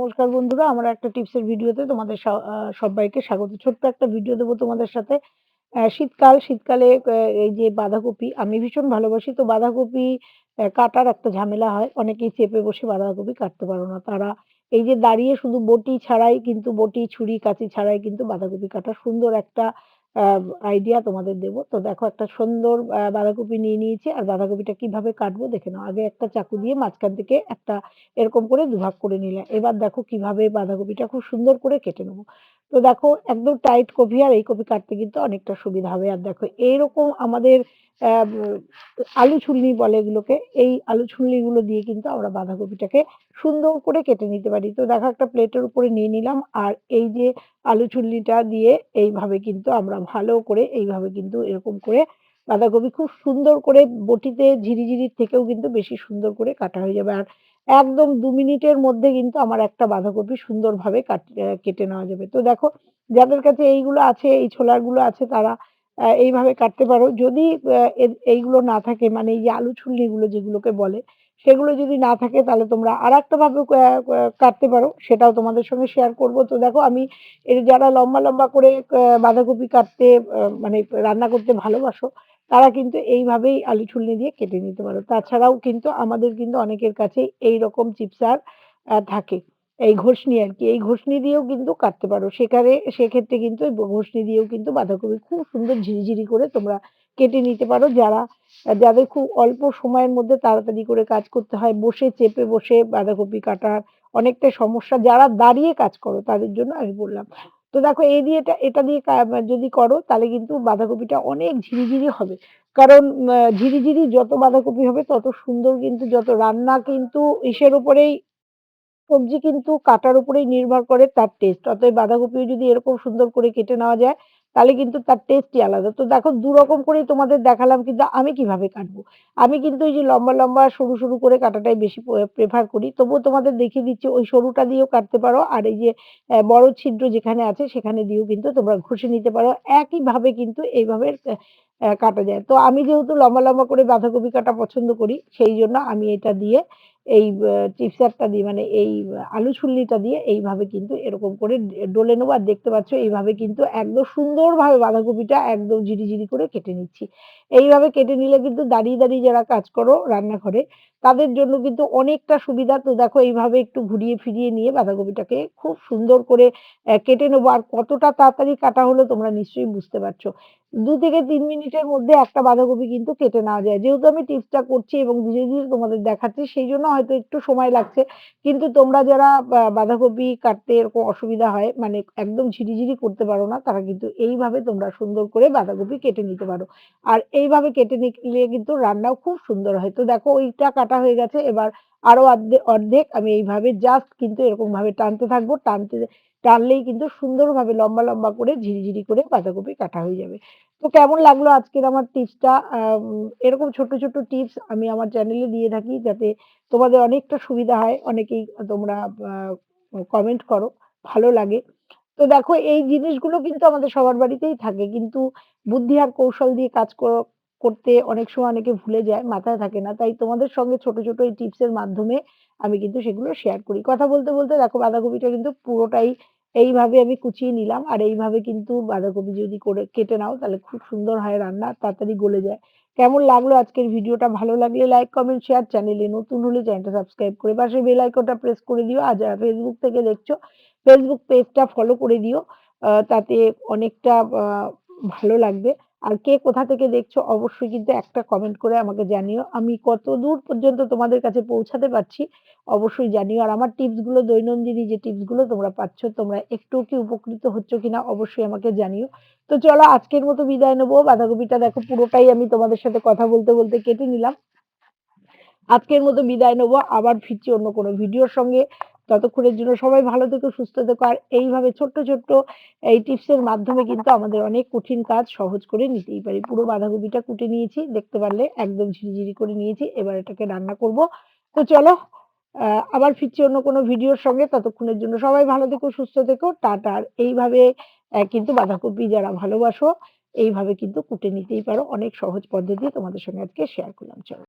নমস্কার বন্ধুরা, আমার একটা টিপসের ভিডিওতে তোমাদের সবাইকে স্বাগত। ছোট্ট একটা ভিডিও দেবো তোমাদের সাথে। শীতকাল, শীতকালে এই যে বাঁধাকপি, আমি ভীষণ ভালোবাসি। তো বাঁধাকপি কাটার একটা ঝামেলা হয়। অনেকেই চেপে বসে বাঁধাকপি কাটতে পারো না। তারা এই যে দাঁড়িয়ে শুধু বটি ছাড়াই কিন্তু বটি, ছুরি, কাঁচি ছাড়াই কিন্তু বাঁধাকপি কাটা সুন্দর একটা আইডিয়া তোমাদের দেব। তো দেখো একটা সুন্দর বাঁধাকপি নিয়ে নিয়েছি। আর বাঁধাকপিটা কীভাবে কাটবো দেখে নাও। আগে একটা চাকু দিয়ে মাঝখান থেকে একটা এরকম করে দুভাগ করে নিলাম। এবার দেখো কীভাবে বাঁধাকপিটা খুব সুন্দর করে কেটে নেব। তো দেখো একদম টাইট কপি আর এই কপি কাটতে কিন্তু অনেকটা সুবিধা হবে। আর দেখো এইরকম আমাদের আলু ছুলনি বলে এগুলোকে, এই আলু ছুলনি গুলো দিয়ে কিন্তু আমরা বাঁধাকপিটাকে সুন্দর করে কেটে নিতে পারি। তো দেখো একটা প্লেটের উপরে নিয়ে নিলাম আর এই যে আলু ছুলনিটা দিয়ে এইভাবে কিন্তু আমরা ভালো করে, এইভাবে কিন্তু এরকম করে বাঁধাকপি খুব সুন্দর করে বটিতে ঝিরিঝিরির থেকেও কিন্তু বেশি সুন্দর করে কাটা হয়ে যাবে। আর একদম দু মিনিটের মধ্যে কিন্তু আমার একটা বাঁধাকপি সুন্দরভাবে কাট- কেটে নেওয়া যাবে। তো দেখো, যাদের কাছে এইগুলো আছে, এই ছোলারগুলো আছে, তারা এইভাবে কাটতে পারো। যদি এইগুলো না থাকে মানে এই যে আলু ছুলনি গুলো যেগুলোকে বলে, সেগুলো যদি না থাকে, তাহলে তোমরা আর ভাবে কাটতে পারো। সেটাও তোমাদের সঙ্গে শেয়ার করব। তো দেখো, আমি এর যারা লম্বা লম্বা করে বাঁধাকপি কাটতে মানে রান্না করতে ভালোবাসো তারা কিন্তু এইভাবেই আলু ছুলনি দিয়ে কেটে নিতে পারো। তাছাড়াও কিন্তু আমাদের কিন্তু অনেকের কাছে এই রকম চিপসার থাকে। এই ঘষনি আর কি। এই ঘষনি দিয়েও কিন্তু কাটতে পারো। সেখানে, সেক্ষেত্রে কিন্তু ঘষনি দিয়েও কিন্তু বাঁধাকপি খুব সুন্দর ঝিরিঝিরি করে তোমরা কেটে নিতে পারো। যারা, যাদের খুব অল্প সময়ের মধ্যে তাড়াতাড়ি করে কাজ করতে হয়, বসে, চেপে বসে বাঁধাকপি কাটার অনেকটা সমস্যা। যারা দাঁড়িয়ে কাজ করো, তাদের জন্য আমি বললাম তো দেখো এই দিয়ে এটা দিয়ে যদি করো তাহলে কিন্তু বাঁধাকপিটা অনেক ঝিরিঝিরি হবে। কারণ ঝিরিঝিরি যত বাঁধাকপি হবে তত সুন্দর কিন্তু যত রান্না কিন্তু ইসের উপরেই সবজি কিন্তু কাটার উপরেই নির্ভর করে তার টেস্ট অতএব বাঁধাকপিও যদি এরকম সুন্দর করে কেটে নেওয়া যায়, তাহলে কিন্তু তার টেস্টই আলাদা। তো দেখো দু রকম করেই তোমাদের দেখালাম কিন্তু আমি কীভাবে কাটবো। আমি কিন্তু ওই যে লম্বা লম্বা, সরু সরু করে কাটাটাই বেশি প্রেফার করি। তবুও তোমাদের দেখিয়ে দিচ্ছি, ওই সরুটা দিয়েও কাটতে পারো, আর এই যে বড় ছিদ্র যেখানে আছে, সেখানে দিয়েও কিন্তু তোমরা ঘষে নিতে পারো। একইভাবে কিন্তু এইভাবে কাটা যায়। তো আমি যেহেতু লম্বা লম্বা করে বাঁধাকপি কাটা পছন্দ করি, সেই জন্য আমি এটা দিয়ে এই চিপসারটা দিয়ে মানে এই আলু ছুল্লিটা দিয়ে এইভাবে কিন্তু এরকম করে ডলে নেব। আর দেখতে পাচ্ছ এইভাবে কিন্তু একদম সুন্দরভাবে বাঁধাকপিটা একদম ঝিরিঝিরি করে কেটে নিচ্ছি। এইভাবে কেটে নিলে কিন্তু দাঁড়িয়ে দাঁড়িয়ে যারা কাজ করো রান্নাঘরে, তাদের জন্য কিন্তু অনেকটা সুবিধা। তো দেখো এইভাবে একটু ঘুরিয়ে ফিরিয়ে নিয়ে বাঁধাকপিটাকে খুব সুন্দর করে কেটে নেব। আর কতটা তাড়াতাড়ি কাটা হলো তোমরা নিশ্চয়ই বুঝতে পারছ। দু থেকে তিন মিনিটের মধ্যে একটা বাঁধাকপি কিন্তু কেটে নেওয়া যায়। যেহেতু আমি টিপসটা করছি এবং ধীরে ধীরে তোমাদের দেখাচ্ছি, সেই জন্য হয়তো একটু সময় লাগছে। কিন্তু তোমরা যারা বাঁধাকপি কাটতে এরকম অসুবিধা হয় মানে একদম ঝিরিঝিরি করতে পারো না, তারা কিন্তু এইভাবে তোমরা সুন্দর করে বাঁধাকপি কেটে নিতে পারো। আর এইভাবে কেটে নিলে কিন্তু রান্নাও খুব সুন্দর হয়। তো দেখো, ওইটা কাটা হয়ে গেছে, এবার আরও অর্ধেক আমি এইভাবে জাস্ট কিন্তু এরকম ভাবে টানতে থাকব। টানতে, টানলেই কিন্তু সুন্দরভাবে লম্বা লম্বা করে ঝিরিঝিরি করে বাঁধাকপি কাটা হয়ে যাবে। তো কেমন লাগল আজকের আমার টিপসটা এরকম ছোট ছোট টিপস আমি আমার চ্যানেলে দিয়ে থাকি যাতে তোমাদের অনেকটা সুবিধা হয়। অনেকেই তোমরা কমেন্ট করো, ভালো লাগে। তো দেখো, এই জিনিসগুলো কিন্তু আমাদের সবার বাড়িতেই থাকে। কিন্তু বুদ্ধি আর কৌশল দিয়ে কাজ কর- করতে অনেক সময় অনেকে ভুলে যায়, মাথায় থাকে না। তাই তোমাদের সঙ্গে ছোট ছোট এই টিপসের মাধ্যমে আমি কিন্তু সেগুলো শেয়ার করি। কথা বলতে বলতে দেখো বাঁধাকপিটা কিন্তু পুরোটাই এইভাবে আমি কুচিয়ে নিলাম। আর এইভাবে কিন্তু বাঁধাকপি যদি করে কেটে নাও, তাহলে খুব সুন্দর হয় রান্না, তাড়াতাড়ি গলে যায়। কেমন লাগল আজকের ভিডিওটা? ভালো লাগলে লাইক কমেন্ট শেয়ার চ্যানেলে নতুন হলে চ্যানেলটা সাবস্ক্রাইব করে পাশে বেল আইকনটা প্রেস করে দিও। আর যারা ফেসবুক থেকে দেখছ ফেসবুক পেজটা ফলো করে দিও তাতে অনেকটা ভালো লাগবে। আর কে কোথা থেকে দেখছ, অবশ্যই কিন্তু একটা কমেন্ট করে আমাকে জানিও। আমি কত দূর পর্যন্ত তোমাদের কাছে পৌঁছাতে পারছি, অবশ্যই জানিও। আর আমার টিপসগুলো, দৈনন্দিনী যে টিপসগুলো তোমরা পাচ্ছ, তোমরা একটু কি উপকৃত হচ্ছ কিনা অবশ্যই আমাকে জানিও। তো চলো, আজকের মতো বিদায় নেব। বাঁধাকপিটা দেখো, পুরোটাই আমি তোমাদের সাথে কথা বলতে বলতে কেটে নিলাম। আজকের মতো বিদায় নেব। আবার ফিরছি অন্য কোনো ভিডিওর সঙ্গে। ততক্ষণের জন্য সবাই ভালো থেকো, সুস্থ থেকো। আর এইভাবে ছোট্ট ছোট্ট এই টিপসের মাধ্যমে কিন্তু আমাদের অনেক কঠিন কাজ সহজ করে নিতেই পারি। পুরো বাঁধাকপিটা কুটে নিয়েছি, দেখতে পারলে একদম ঝিরিঝিরি করে নিয়েছি, এবার এটাকে রান্না করব। তো চলো আবার ফিরছি অন্য কোনো ভিডিওর সঙ্গে। ততক্ষণের জন্য সবাই ভালো থেকো, সুস্থ থেকো। টাটা। আর এইভাবে কিন্তু বাঁধাকপি যারা ভালোবাসো, এইভাবে কিন্তু কুটে নিতেই পারো। অনেক সহজ পদ্ধতি তোমাদের সঙ্গে আজকে শেয়ার করলাম। চলো।